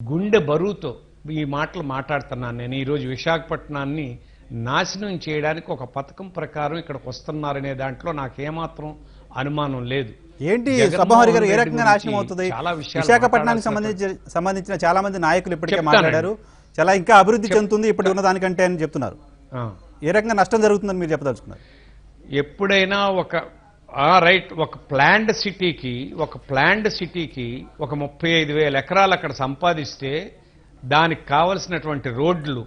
గుండె బరువుతో ఈ మాటలు మాట్లాడుతున్నాను నేను. ఈరోజు విశాఖపట్నాన్ని నాశనం చేయడానికి ఒక పథకం ప్రకారం ఇక్కడికి వస్తున్నారనే దాంట్లో నాకేమాత్రం అనుమానం లేదు. ఏంటి సభాహరి గారు ఏ రకంగా నాశనం అవుతుంది? విశాఖపట్నానికి సంబంధించి సంబంధించిన చాలా మంది నాయకులు ఇప్పటికే. మాట్లాడారు. చాలా ఇంకా అభివృద్ధి చెందుతుంది ఇప్పటి ఉన్న దానికంటే అని చెప్తున్నారు. ఏ రకంగా నష్టం జరుగుతుందని మీరు చెప్పదలుచుకున్నారు? ఎప్పుడైనా ఒక రైట్. ఒక ప్లాండ్ సిటీకి ఒక ప్లాండ్ సిటీకి ఒక ముప్పై ఐదు వేల ఎకరాలు అక్కడ సంపాదిస్తే దానికి కావలసినటువంటి రోడ్లు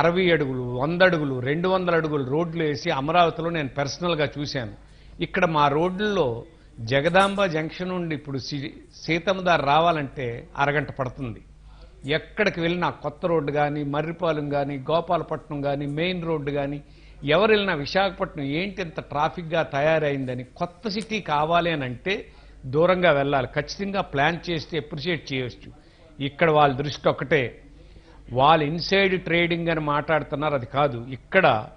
అరవై అడుగులు వంద అడుగులు రెండు వందల అడుగులు రోడ్లు వేసి అమరావతిలో నేను పర్సనల్గా చూశాను. ఇక్కడ మా రోడ్లలో జగదాంబ జంక్షన్ నుండి ఇప్పుడు సీతమ్మదారు రావాలంటే అరగంట పడుతుంది. ఎక్కడికి వెళ్ళినా కొత్త రోడ్డు కానీ మర్రిపాలెం కానీ గోపాలపట్నం కానీ మెయిన్ రోడ్డు కానీ ఎవరు వెళ్ళినా విశాఖపట్నం ఏంటి ఇంత ట్రాఫిక్గా తయారైందని కొత్త సిటీ కావాలి అని అంటే దూరంగా వెళ్ళాలి. ఖచ్చితంగా ప్లాన్ చేస్తే అప్రిషియేట్ చేయొచ్చు. ఇక్కడ వాళ్ళ దృష్టి ఒకటే వాళ్ళు ఇన్సైడ్ ట్రేడింగ్ అని మాట్లాడుతున్నారు అది కాదు. ఇక్కడ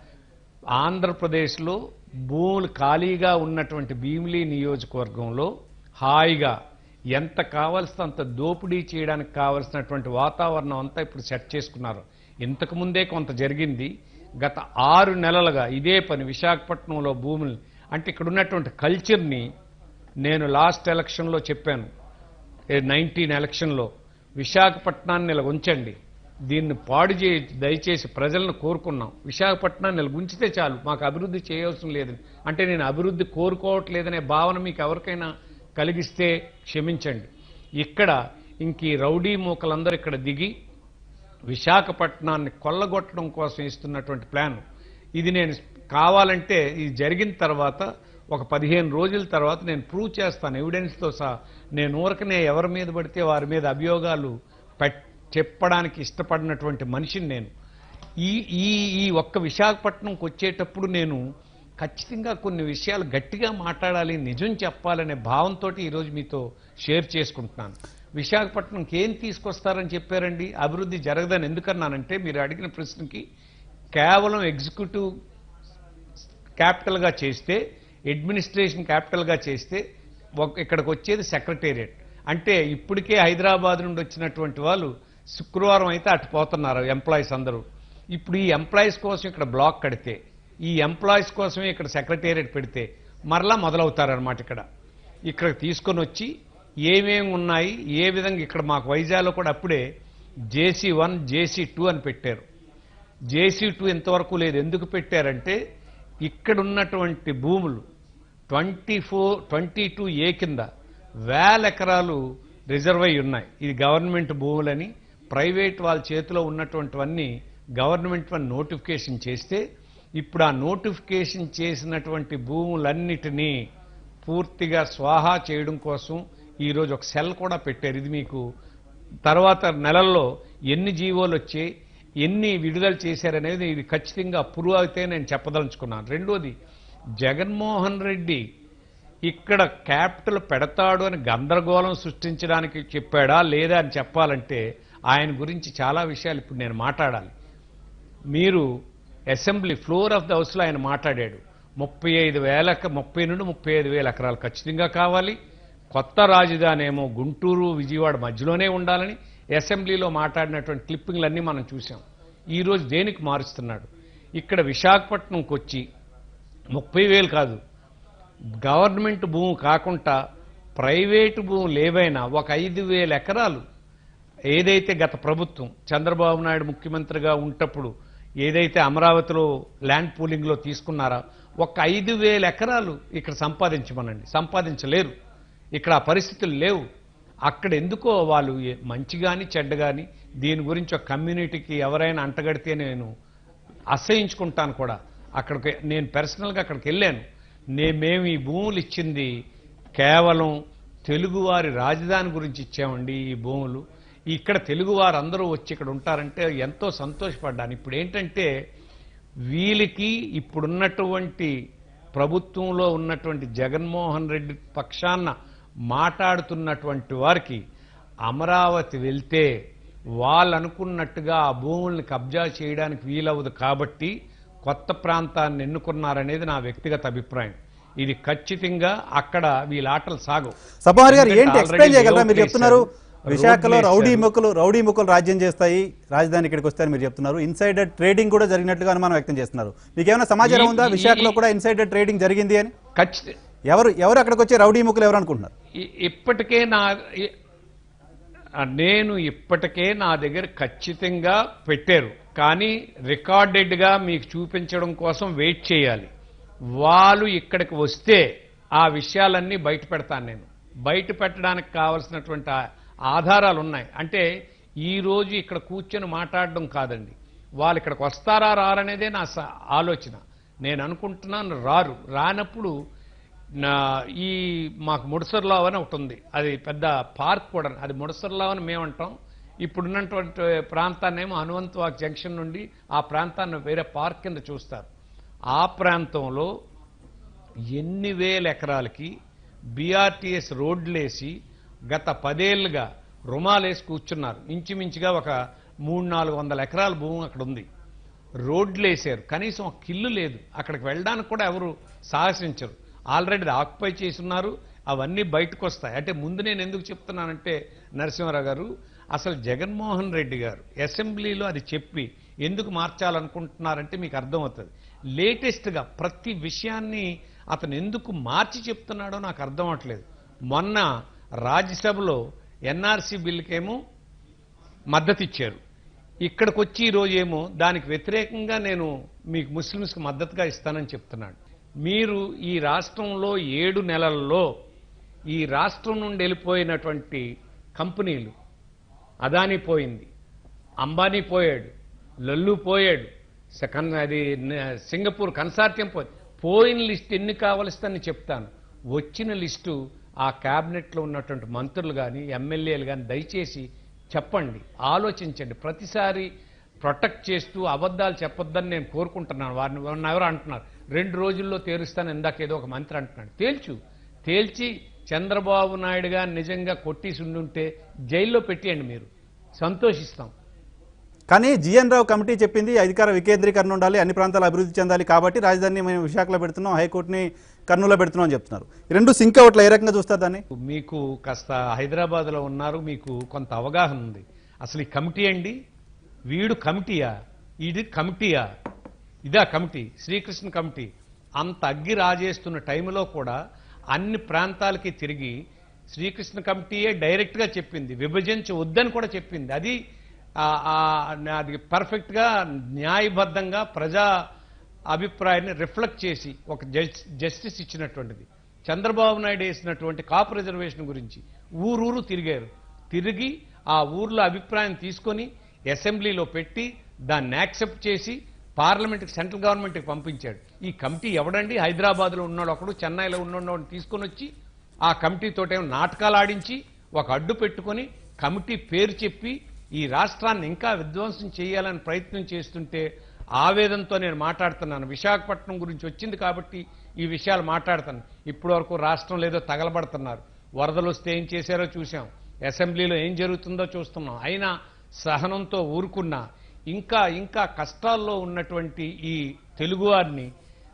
ఆంధ్రప్రదేశ్లో భూములు ఖాళీగా ఉన్నటువంటి భీమిలీ నియోజకవర్గంలో హాయిగా ఎంత కావలసిన అంత దోపిడీ చేయడానికి కావలసినటువంటి వాతావరణం అంతా ఇప్పుడు సెట్ చేసుకున్నారు. ఇంతకు ముందే కొంత జరిగింది. గత ఆరు నెలలుగా ఇదే పని విశాఖపట్నంలో భూములు అంటే ఇక్కడ ఉన్నటువంటి కల్చర్ని నేను లాస్ట్ ఎలక్షన్లో చెప్పాను. నైన్టీన్ ఎలక్షన్లో విశాఖపట్నాన్ని ఇలా ఉంచండి. దీన్ని పాడు చే దయచేసి ప్రజలను కోరుకున్నాం. విశాఖపట్నాన్ని ఇలా ఉంచితే చాలు మాకు అభివృద్ధి చేయవలసిన లేదని అంటే నేను అభివృద్ధి కోరుకోవట్లేదనే భావన మీకు ఎవరికైనా కలిగిస్తే క్షమించండి. ఇక్కడ ఇంక ఈ రౌడీ మూకలందరూ ఇక్కడ దిగి విశాఖపట్నాన్ని కొల్లగొట్టడం కోసం ఇస్తున్నటువంటి ప్లాన్. ఇది నేను కావాలంటే ఇది జరిగిన తర్వాత ఒక పదిహేను రోజుల తర్వాత నేను ప్రూవ్ చేస్తాను. ఎవిడెన్స్తో సహా నేను ఊరకనే ఎవరి మీద పడితే వారి మీద అభియోగాలు చెప్పడానికి ఇష్టపడినటువంటి మనిషిని నేను. ఈ ఈ ఈ ఒక్క విశాఖపట్నంకి వచ్చేటప్పుడు నేను ఖచ్చితంగా కొన్ని విషయాలు గట్టిగా మాట్లాడాలి నిజం చెప్పాలనే భావంతో ఈరోజు మీతో షేర్ చేసుకుంటున్నాను. విశాఖపట్నంకి ఏం తీసుకొస్తారని చెప్పారండి. అభివృద్ధి జరగదని ఎందుకన్నానంటే మీరు అడిగిన ప్రశ్నకి కేవలం ఎగ్జిక్యూటివ్ క్యాపిటల్గా చేస్తే అడ్మినిస్ట్రేషన్ క్యాపిటల్గా చేస్తే ఒక- ఇక్కడికి వచ్చేది సెక్రటేరియట్. అంటే ఇప్పటికే హైదరాబాద్ నుండి వచ్చినటువంటి వాళ్ళు శుక్రవారం అయితే అటు పోతున్నారు ఎంప్లాయీస్ అందరూ. ఇప్పుడు ఈ ఎంప్లాయీస్ కోసం ఇక్కడ బ్లాక్ కడితే ఈ ఎంప్లాయీస్ కోసమే ఇక్కడ సెక్రటేరియట్ పెడితే మరలా మొదలవుతారనమాట ఇక్కడ. ఇక్కడ తీసుకొని వచ్చి ఏమేమి ఉన్నాయి ఏ విధంగా ఇక్కడ మాకు వైజాగ్లో కూడా అప్పుడే జేసీ వన్ జేసీ టూ అని పెట్టారు. జేసీ టూ ఇంతవరకు లేదు. ఎందుకు పెట్టారంటే ఇక్కడ ఉన్నటువంటి భూములు twenty four twenty two A కింద వేల ఎకరాలు రిజర్వ్ అయి ఉన్నాయి. ఇది గవర్నమెంట్ భూములని ప్రైవేట్ వాళ్ళ చేతిలో ఉన్నటువంటివన్నీ గవర్నమెంట్ వన్ నోటిఫికేషన్ చేస్తే ఇప్పుడు ఆ నోటిఫికేషన్ చేసినటువంటి భూములన్నిటినీ పూర్తిగా స్వాహా చేయడం కోసం ఈరోజు ఒక సెల్ కూడా పెట్టారు. ఇది మీకు తర్వాత నెలల్లో ఎన్ని జీవోలు వచ్చాయి ఎన్ని విడుదల చేశారనేది ఇది ఖచ్చితంగా ప్రూవ్ అయితే నేను చెప్పదలుచుకున్నాను. రెండోది జగన్మోహన్ రెడ్డి ఇక్కడ క్యాపిటల్ పెడతాడు అని గందరగోళం సృష్టించడానికి చెప్పాడా లేదా అని చెప్పాలంటే ఆయన గురించి చాలా విషయాలు ఇప్పుడు నేను మాట్లాడాలి. మీరు అసెంబ్లీ ఫ్లోర్ ఆఫ్ ద హౌస్లో ఆయన మాట్లాడాడు. ముప్పై ఐదు వేల ముప్పై నుండి ముప్పై ఐదు వేల ఎకరాలు ఖచ్చితంగా కావాలి. కొత్త రాజధాని ఏమో గుంటూరు విజయవాడ మధ్యలోనే ఉండాలని అసెంబ్లీలో మాట్లాడినటువంటి క్లిప్పింగ్లన్నీ మనం చూసాం ఈరోజు దేనికి మారుస్తున్నాడు? ఇక్కడ విశాఖపట్నంకి వచ్చి ముప్పై వేలు కాదు. గవర్నమెంట్ భూమి కాకుండా ప్రైవేటు భూమి లేవైనా ఒక ఐదు వేల ఎకరాలు ఏదైతే గత ప్రభుత్వం చంద్రబాబు నాయుడు ముఖ్యమంత్రిగా ఉంటప్పుడు ఏదైతే అమరావతిలో ల్యాండ్ పూలింగ్లో తీసుకున్నారా ఒక ఐదు వేల ఎకరాలు ఇక్కడ సంపాదించమనండి. సంపాదించలేరు. ఇక్కడ ఆ పరిస్థితులు లేవు. అక్కడ ఎందుకో వాళ్ళు మంచి కానీ చెడ్డ కానీ దీని గురించి ఒక కమ్యూనిటీకి ఎవరైనా అంటగడితే నేను అసహించుకుంటాను కూడా. అక్కడికి నేను పర్సనల్గా అక్కడికి వెళ్ళాను. మేము ఈ భూములు ఇచ్చింది కేవలం తెలుగువారి రాజధాని గురించి ఇచ్చామండి ఈ భూములు. ఇక్కడ తెలుగువారు అందరూ వచ్చి ఇక్కడ ఉంటారంటే ఎంతో సంతోషపడ్డాను. ఇప్పుడు ఏంటంటే వీళ్ళకి ఇప్పుడున్నటువంటి ప్రభుత్వంలో ఉన్నటువంటి జగన్మోహన్ రెడ్డి పక్షాన్న మాట్లాడుతున్నటువంటి వారికి అమరావతి వెళ్తే వాళ్ళు అనుకున్నట్టుగా ఆ భూముల్ని కబ్జా చేయడానికి వీలవదు కాబట్టి కొత్త ప్రాంతాన్ని ఎన్నుకున్నారనేది నా వ్యక్తిగత అభిప్రాయం. ఇది ఖచ్చితంగా అక్కడ వీళ్ళ ఆటలు సాగవు. సభాహరి గారు ఏంటి ఎక్స్ప్లెయిన్ చేయగలరా? మీరు చెప్తున్నారు విశాఖలో రౌడీ. ముక్కలు రౌడీ ముక్కలు రాజ్యం చేస్తాయి రాజధాని ఇక్కడికి వస్తాయని మీరు చెప్తున్నారు. ఇన్సైడర్ ట్రేడింగ్ కూడా జరిగినట్లుగా అనుమానం వ్యక్తం చేస్తున్నారు. మీకు ఏమైనా సమాచారం ఉందా? విశాఖలో కూడా ఇన్సైడర్ ట్రేడింగ్ జరిగింది అని? ఖచ్చిత ఎవరు ఎవరు అక్కడికి వచ్చే రౌడీ ముక్కలు ఎవరు అనుకుంటున్నారు? ఇప్పటికే నా నేను ఇప్పటికే నా దగ్గర ఖచ్చితంగా పెట్టారు. కానీ రికార్డెడ్గా మీకు చూపించడం కోసం వెయిట్ చేయాలి. వాళ్ళు ఇక్కడికి వస్తే ఆ విషయాలన్నీ బయట పెడతాను నేను. బయట పెట్టడానికి కావలసినటువంటి ఆధారాలు ఉన్నాయి. అంటే ఈరోజు ఇక్కడ కూర్చొని మాట్లాడడం కాదండి. వాళ్ళు ఇక్కడికి వస్తారా రారనేదే నా స- ఆలోచన. నేను అనుకుంటున్నాను రారు. రానప్పుడు ఈ మాకు ముడసర్లావ్ అని ఒకటి ఉంది. అది పెద్ద పార్క్ కూడా. అది ముడసర్లావ్ అని మేము ఇప్పుడున్నటువంటి ప్రాంతాన్నేమో హనుమంతవాక్ జంక్షన్ నుండి ఆ ప్రాంతాన్ని వేరే పార్క్ కింద చూస్తారు. ఆ ప్రాంతంలో ఎన్ని వేల ఎకరాలకి బీఆర్టీఎస్ రోడ్లేసి గత పదేళ్ళుగా రుమాలేసి కూర్చున్నారు. ఇంచుమించుగా ఒక మూడు నాలుగు వందల ఎకరాల భూమి అక్కడ ఉంది. రోడ్లు వేసారు కనీసం ఒక కిల్లు లేదు. అక్కడికి వెళ్ళడానికి కూడా ఎవరు సాహసించరు. ఆల్రెడీ ఆక్యుపై చేసి ఉన్నారు అవన్నీ బయటకు వస్తాయి అంటే ముందు నేను ఎందుకు చెప్తున్నానంటే నరసింహారావు గారు అసలు జగన్మోహన్ రెడ్డి గారు అసెంబ్లీలో అది చెప్పి ఎందుకు మార్చాలనుకుంటున్నారంటే మీకు అర్థమవుతుంది. లేటెస్ట్గా ప్రతి విషయాన్ని అతను ఎందుకు మార్చి చెప్తున్నాడో నాకు అర్థం అవట్లేదు. మొన్న రాజ్యసభలో ఎన్ఆర్సీ బిల్లుకేమో మద్దతు ఇచ్చారు. ఇక్కడికి వచ్చి ఈరోజు ఏమో దానికి వ్యతిరేకంగా నేను మీకు ముస్లిమ్స్కి మద్దతుగా ఇస్తానని చెప్తున్నాడు. మీరు ఈ రాష్ట్రంలో ఏడు నెలల్లో ఈ రాష్ట్రం నుండి వెళ్ళిపోయినటువంటి కంపెనీలు. అదాని పోయింది. అంబానీ పోయాడు. లల్లు పోయాడు. సెకండ్ అది సింగపూర్ కన్సార్టియం పోయింది పోయిన లిస్ట్ ఎన్ని కావలసిందని చెప్తాను. వచ్చిన లిస్టు ఆ క్యాబినెట్లో ఉన్నటువంటి మంత్రులు కానీ ఎమ్మెల్యేలు కానీ దయచేసి చెప్పండి. ఆలోచించండి. ప్రతిసారి ప్రొటెక్ట్ చేస్తూ అబద్ధాలు చెప్పొద్దని నేను కోరుకుంటున్నాను. వారిని వారిని ఎవరు అంటున్నారు? రెండు రోజుల్లో తేలుస్తాను ఇందాక ఏదో ఒక మంత్రి అంటున్నాడు. తేల్చు. తేల్చి చంద్రబాబు నాయుడు గారు నిజంగా కొట్టేసి ఉండుంటే జైల్లో పెట్టేయండి మీరు. సంతోషిస్తాం. కానీ జిఎన్ రావు కమిటీ చెప్పింది అధికార వికేంద్రీకరణ ఉండాలి అన్ని ప్రాంతాలు అభివృద్ధి చెందాలి కాబట్టి రాజధానిని మేము విశాఖలో పెడుతున్నాం హైకోర్టుని కర్నూలులో పెడుతున్నాం అని చెప్తున్నారు. రెండు సింక్ అవట్ల ఏ రకంగా చూస్తారు దాన్ని? మీకు కాస్త హైదరాబాద్లో ఉన్నారు మీకు కొంత అవగాహన ఉంది. అసలు ఈ కమిటీ అండి వీడు కమిటీయా? ఇది కమిటీయా? ఇదా కమిటీ శ్రీకృష్ణ కమిటీ. అంత అగ్గి రాజేస్తున్న టైంలో కూడా అన్ని ప్రాంతాలకి తిరిగి శ్రీకృష్ణ కమిటీయే డైరెక్ట్గా చెప్పింది విభజించవద్దని కూడా చెప్పింది. అది అది పర్ఫెక్ట్గా న్యాయబద్ధంగా ప్రజా అభిప్రాయాన్ని రిఫ్లెక్ట్ చేసి ఒక జస్టిస్ ఇచ్చినటువంటిది. చంద్రబాబు నాయుడు వేసినటువంటి కాపు రిజర్వేషన్ గురించి ఊరూరు తిరిగారు. తిరిగి ఆ ఊర్లో అభిప్రాయం తీసుకొని అసెంబ్లీలో పెట్టి దాన్ని యాక్సెప్ట్ చేసి పార్లమెంట్కి సెంట్రల్ గవర్నమెంట్కి పంపించాడు. ఈ కమిటీ ఎవడండి? హైదరాబాద్లో ఉన్నాడు ఒకడు చెన్నైలో ఉన్నాడు తీసుకొని వచ్చి ఆ కమిటీతోటేమో నాటకాలు ఆడించి ఒక అడ్డు పెట్టుకొని కమిటీ పేరు చెప్పి ఈ రాష్ట్రాన్ని ఇంకా విధ్వంసం చేయాలని ప్రయత్నం చేస్తుంటే ఆవేదంతో నేను మాట్లాడుతున్నాను. విశాఖపట్నం గురించి వచ్చింది కాబట్టి ఈ విషయాలు మాట్లాడుతాను ఇప్పటి వరకు రాష్ట్రం లేదో తగలబడుతున్నారు. వరదలు వస్తే ఏం చేశారో చూసాం అసెంబ్లీలో ఏం జరుగుతుందో చూస్తున్నాం. అయినా సహనంతో ఊరుకున్నా ఇంకా ఇంకా కష్టాల్లో ఉన్నటువంటి ఈ తెలుగువారిని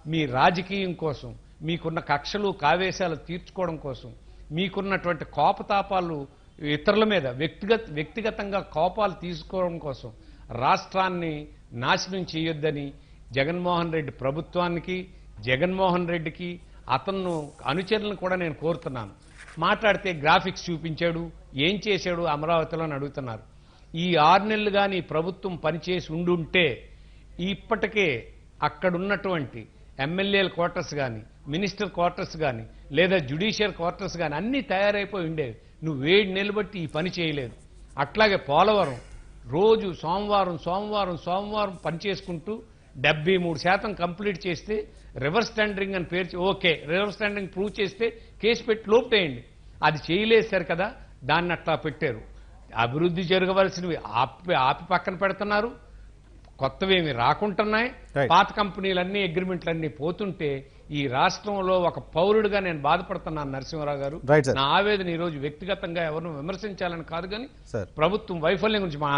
మీ రాజకీయం కోసం మీకున్న కక్షలు కావేశాలు తీర్చుకోవడం కోసం మీకున్నటువంటి కోపతాపాలు ఇతరుల మీద వ్యక్తిగత వ్యక్తిగతంగా కోపాలు తీసుకోవడం కోసం రాష్ట్రాన్ని నాశనం చేయొద్దని జగన్మోహన్ రెడ్డి ప్రభుత్వానికి జగన్మోహన్ రెడ్డికి అతను అనుచరులను కూడా నేను కోరుతున్నాను. మాట్లాడితే గ్రాఫిక్స్ చూపించాడు ఏం చేశాడు అమరావతిలో అని అడుగుతున్నారు. ఈ ఆరు నెలలు కానీ ప్రభుత్వం పనిచేసి ఉండుంటే ఇప్పటికే అక్కడున్నటువంటి ఎమ్మెల్యేల క్వార్టర్స్ కానీ మినిస్టర్ క్వార్టర్స్ కానీ లేదా జ్యుడిషియల్ క్వార్టర్స్ కానీ అన్నీ తయారైపోయి ఉండేవి. నువ్వు వేడి నిలబట్టి ఈ పని చేయలేదు. అట్లాగే పోలవరం రోజు సోమవారం సోమవారం సోమవారం పని చేసుకుంటూ డెబ్బై మూడు శాతం కంప్లీట్ చేస్తే రివర్స్ టెండరింగ్ అని పేరు ఓకే రివర్స్ టెండరింగ్ ప్రూవ్ చేస్తే కేసు పెట్టి లోపేయండి అది చేయలేదు సార్ కదా దాన్ని అట్లా పెట్టారు. అభివృద్ధి జరగవలసినవి ఆపి ఆపి పక్కన పెడుతున్నారు కొత్తవేమి రాకుంటున్నాయి. పాత కంపెనీలన్నీ అగ్రిమెంట్లన్నీ పోతుంటే ఈ రాష్ట్రంలో ఒక పౌరుడిగా నేను బాధపడుతున్నాను నరసింహారావు గారు. నా ఆవేదన ఈ రోజు వ్యక్తిగతంగా ఎవరిని విమర్శించాలని కాదు కానీ ప్రభుత్వం వైఫల్యం గురించి మా